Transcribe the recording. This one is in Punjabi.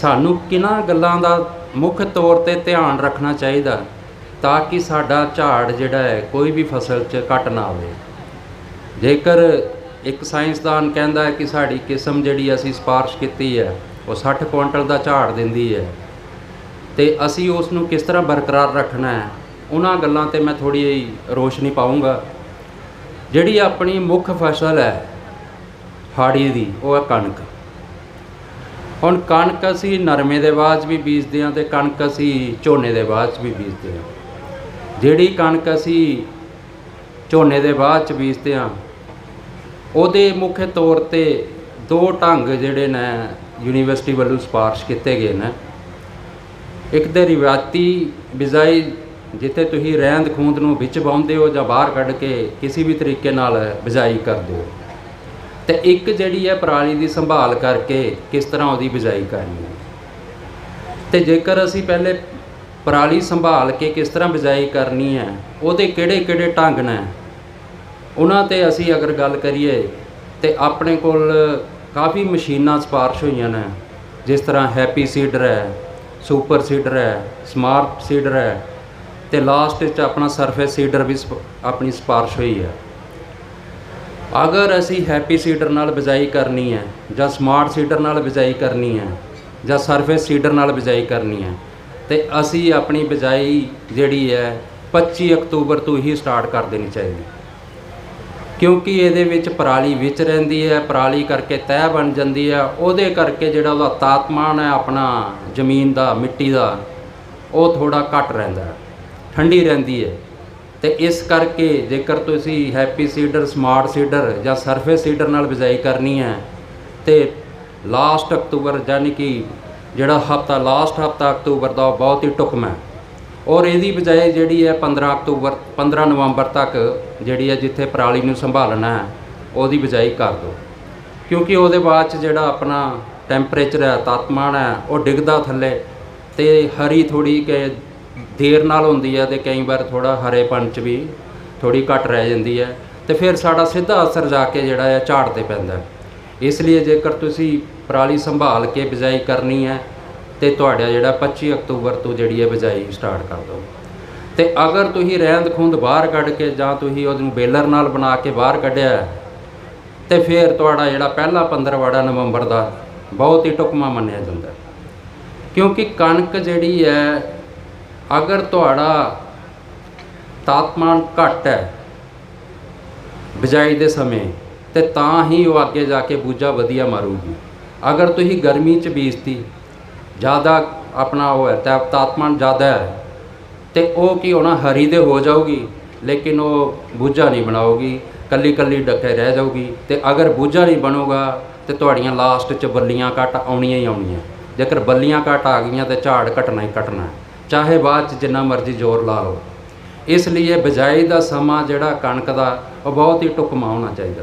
ਸਾਨੂੰ ਕਿਹਨਾਂ ਗੱਲਾਂ ਦਾ ਮੁੱਖ ਤੌਰ ਤੇ ਧਿਆਨ ਰੱਖਣਾ ਚਾਹੀਦਾ ਤਾਂ ਕਿ ਸਾਡਾ ਝਾੜ ਜਿਹੜਾ ਹੈ ਕੋਈ ਵੀ ਫਸਲ 'ਚ ਘਟ ਨਾ ਆਵੇ ਜੇਕਰ ਇੱਕ ਸਾਇੰਸਦਾਨ ਕਹਿੰਦਾ ਹੈ ਕਿ ਸਾਡੀ ਕਿਸਮ ਜਿਹੜੀ ਅਸੀਂ ਸਿਫਾਰਿਸ਼ ਕੀਤੀ ਹੈ, ਉਹ 60 ਕੁਇੰਟਲ ਦਾ ਝਾੜ ਦਿੰਦੀ ਹੈ, ਤੇ ਅਸੀਂ ਉਸ ਨੂੰ ਕਿਸ ਤਰ੍ਹਾਂ ਬਰਕਰਾਰ ਰੱਖਣਾ ਹੈ, ਉਹਨਾਂ ਗੱਲਾਂ ਤੇ ਮੈਂ ਥੋੜੀ ਜਿਹੀ ਰੋਸ਼ਨੀ ਪਾਉਂਗਾ ਜਿਹੜੀ ਆਪਣੀ ਮੁੱਖ ਫਸਲ ਹੈ ਹਾੜੀ ਦੀ, ਉਹ ਹੈ ਕਣਕ। ਹੁਣ ਕਣਕ ਅਸੀਂ ਨਰਮੇ ਦੇ ਬਾਅਦ 'ਚ ਵੀ ਬੀਜਦੇ ਹਾਂ ਤੇ ਕਣਕ ਅਸੀਂ ਝੋਨੇ ਦੇ ਬਾਅਦ 'ਚ ਵੀ ਬੀਜਦੇ ਹਾਂ। ਜਿਹੜੀ ਕਣਕ ਅਸੀਂ ਝੋਨੇ ਦੇ ਬਾਅਦ 'ਚ ਬੀਜਦੇ ਹਾਂ, ਉਹਦੇ ਮੁੱਖ ਤੌਰ ਤੇ ਦੋ ਢੰਗ ਜਿਹੜੇ ਨੇ ਯੂਨੀਵਰਸਿਟੀ ਵੱਲੋਂ ਸਿਫਾਰਿਸ਼ ਕੀਤੇ ਗਏ ਨੇ। ਇੱਕ ਤੇ ਰਿਵਾਇਤੀ ਬਿਜਾਈ ਜਿੱਥੇ ਤੁਸੀਂ ਰਹਿੰਦ ਖੂੰਦ ਨੂੰ ਵਿੱਚ ਵਾਉਂਦੇ ਹੋ ਜਾਂ ਬਾਹਰ ਕੱਢ ਕੇ ਕਿਸੇ ਵੀ ਤਰੀਕੇ ਨਾਲ ਬਿਜਾਈ ਕਰਦੇ ਹੋ। ਤੇ ਇੱਕ ਜਿਹੜੀ ਹੈ ਪਰਾਲੀ ਦੀ ਸੰਭਾਲ ਕਰਕੇ ਕਿਸ ਤਰ੍ਹਾਂ ਉਹਦੀ ਬਿਜਾਈ ਕਰਨੀ ਹੈ? ਤੇ ਜੇਕਰ ਅਸੀਂ ਪਹਿਲੇ ਪਰਾਲੀ ਸੰਭਾਲ ਕੇ ਕਿਸ ਤਰ੍ਹਾਂ ਬਿਜਾਈ ਕਰਨੀ ਹੈ, ਉਹਦੇ ਕਿਹੜੇ ਕਿਹੜੇ ਢੰਗ ਨੇ? ਉਹਨਾਂ ਤੇ ਅਸੀਂ ਅਗਰ ਗੱਲ ਕਰੀਏ ਤੇ ਆਪਣੇ ਕੋਲ ਕਾਫੀ ਮਸ਼ੀਨਾਂ ਸਿਫਾਰਿਸ਼ ਹੋਈਆਂ ਨੇ, ਜਿਸ ਤਰ੍ਹਾਂ ਹੈਪੀ ਸੀਡਰ ਹੈ, ਸੁਪਰ ਸੀਡਰ ਹੈ, ਸਮਾਰਟ ਸੀਡਰ ਹੈ, ਤੇ ਲਾਸਟ ਵਿੱਚ ਆਪਣਾ ਸਰਫੇਸ ਸੀਡਰ ਵੀ ਸਪ- ਆਪਣੀ ਸਿਫਾਰਿਸ਼ ਹੋਈ ਹੈ। ਅਗਰ ਅਸੀਂ ਹੈਪੀ ਸੀਡਰ ਨਾਲ ਬਿਜਾਈ ਕਰਨੀ ਹੈ, ਜਾਂ ਸਮਾਰਟ ਸੀਡਰ ਨਾਲ ਬਿਜਾਈ ਕਰਨੀ ਹੈ, ਜਾਂ ਸਰਫੇਸ ਸੀਡਰ ਨਾਲ ਬਿਜਾਈ ਕਰਨੀ ਹੈ, ਤੇ ਅਸੀਂ ਆਪਣੀ ਬਿਜਾਈ ਜਿਹੜੀ ਹੈ 25 ਅਕਤੂਬਰ ਤੋਂ ਹੀ ਸਟਾਰਟ ਕਰ ਦੇਣੀ ਚਾਹੀਦੀ। ਕਿਉਂਕਿ ਇਹਦੇ ਵਿੱਚ ਪਰਾਲੀ ਵਿੱਚ ਰਹਿੰਦੀ ਹੈ, ਪਰਾਲੀ ਕਰਕੇ ਤਹਿ ਬਣ ਜਾਂਦੀ ਹੈ, ਉਹਦੇ ਕਰਕੇ ਜਿਹੜਾ ਉਹਦਾ ਤਾਪਮਾਨ ਹੈ, ਆਪਣਾ ਜ਼ਮੀਨ ਦਾ, ਮਿੱਟੀ ਦਾ, ਉਹ ਥੋੜਾ ਘੱਟ ਰਹਿੰਦਾ ਠੰਡੀ ਰਹਿੰਦੀ ਹੈ। ਤੇ ਇਸ ਕਰਕੇ ਜੇਕਰ ਤੁਸੀਂ ਹੈਪੀ ਸੀਡਰ, ਸਮਾਰਟ ਸੀਡਰ ਜਾਂ ਸਰਫੇਸ ਸੀਡਰ ਨਾਲ ਬਿਜਾਈ ਕਰਨੀ ਹੈ, ਤੇ ਲਾਸਟ ਅਕਤੂਬਰ ਯਾਨੀ ਕਿ ਜਿਹੜਾ ਹਫਤਾ ਲਾਸਟ ਹਫਤਾ ਅਕਤੂਬਰ ਦਾ ਉਹ ਬਹੁਤ ਹੀ ਢੁਕਵਾਂ ਹੈ। ਔਰ ਇਹਦੀ ਬਜਾਏ ਜਿਹੜੀ ਹੈ 15 ਅਕਤੂਬਰ 15 ਨਵੰਬਰ ਤੱਕ ਜਿਹੜੀ ਹੈ ਜਿੱਥੇ ਪਰਾਲੀ ਨੂੰ ਸੰਭਾਲਣਾ ਹੈ, ਉਹਦੀ ਬਜਾਈ ਕਰ ਦਿਓ। ਕਿਉਂਕਿ ਉਹਦੇ ਬਾਅਦ ਚ ਜਿਹੜਾ ਆਪਣਾ ਟੈਂਪਰੇਚਰ ਹੈ, ਤਾਪਮਾਨ ਹੈ, ਉਹ ਡਿੱਗਦਾ ਥੱਲੇ ਤੇ ਹਰੀ ਥੋੜੀ ਕਿ ਦੇਰ ਨਾਲ ਹੁੰਦੀ ਹੈ ਤੇ ਕਈ ਵਾਰ ਥੋੜਾ ਹਰੇਪਣ ਚ ਵੀ ਥੋੜੀ ਘਟ ਰਹਿ ਜਾਂਦੀ ਹੈ ਤੇ ਫਿਰ ਸਾਡਾ ਸਿੱਧਾ ਅਸਰ ਜਾ ਕੇ ਜਿਹੜਾ ਹੈ ਝਾੜ ਤੇ ਪੈਂਦਾ। ਇਸ ਲਈ ਜੇਕਰ ਤੁਸੀਂ ਪਰਾਲੀ ਸੰਭਾਲ ਕੇ ਬਿਜਾਈ ਕਰਨੀ ਹੈ ਤੇ ਤੁਹਾਡਾ ਜਿਹੜਾ 25 ਅਕਤੂਬਰ ਤੋਂ ਜਿਹੜੀ ਹੈ ਬਿਜਾਈ ਸਟਾਰਟ ਕਰ ਦਿਓ। ਤੇ ਅਗਰ ਤੁਸੀਂ ਰਹਿੰਦ ਖੁੰਦ ਬਾਹਰ ਕੱਢ ਕੇ ਜਾਂ ਤੁਸੀਂ ਉਹਨੂੰ ਬੇਲਰ ਨਾਲ ਬਣਾ ਕੇ ਬਾਹਰ ਕੱਢਿਆ ਹੈ, ਤੇ ਫਿਰ ਤੁਹਾਡਾ ਜਿਹੜਾ ਪਹਿਲਾ 15ਵਾੜਾ ਨਵੰਬਰ ਦਾ ਬਹੁਤ ਹੀ ਟੁਕਮਾ ਮੰਨਿਆ ਜਾਂਦਾ। ਕਿਉਂਕਿ ਕਣਕ ਜਿਹੜੀ ਹੈ ਅਗਰ ਤੁਹਾਡਾ ਤਾਪਮਾਨ ਘੱਟ ਹੈ ਬਿਜਾਈ ਦੇ ਸਮੇਂ, ਤੇ ਤਾਂ ਹੀ ਉਹ ਅੱਗੇ ਜਾ ਕੇ ਬੂਝਾ ਵਧੀਆ ਮਾਰੂਗੀ। ਅਗਰ ਤੁਸੀਂ ਗਰਮੀ ਚ ਬੀਜਤੀ, ਜ਼ਿਆਦਾ ਆਪਣਾ ਉਹ ਹੈ, ਤਾ- ਤਾਪਮਾਨ ਜ਼ਿਆਦਾ ਹੈ, ਤੇ ਉਹ ਕੀ ਹੋਣਾ, ਹਰੀ ਦੇ ਹੋ ਜਾਊਗੀ, ਲੇਕਿਨ ਉਹ ਬੂਝਾ ਨਹੀਂ ਬਣਾਉਗੀ ਕੱਲੀ ਕੱਲੀ ਡੱਕੇ ਰਹਿ ਜਾਊਗੀ, ਤੇ ਅਗਰ ਬੂਝਾ ਨਹੀਂ ਬਣੂਗਾ, ਤੇ ਤੁਹਾਡੀਆਂ ਲਾਸਟ ਚ ਬੱਲੀਆਂ ਘੱਟ ਆਉਣੀਆਂ ਹੀ ਆਉਣੀਆਂ। ਜੇਕਰ ਬੱਲੀਆਂ ਘੱਟ ਆ ਗਈਆਂ, ਤੇ ਝਾੜ ਘਟਣਾ ਹੀ ਘਟਣਾ। ਚਾਹੇ ਬਾਅਦ ਚ ਜਿੰਨਾ ਮਰਜ਼ੀ ਜ਼ੋਰ ਲਾ ਲਓ। ਇਸ ਲਈ ਇਹ ਬਿਜਾਈ ਦਾ ਸਮਾਂ ਜਿਹੜਾ ਕਣਕ ਦਾ, ਉਹ ਬਹੁਤ ਹੀ ਢੁਕਮਾ ਹੋਣਾ ਚਾਹੀਦਾ।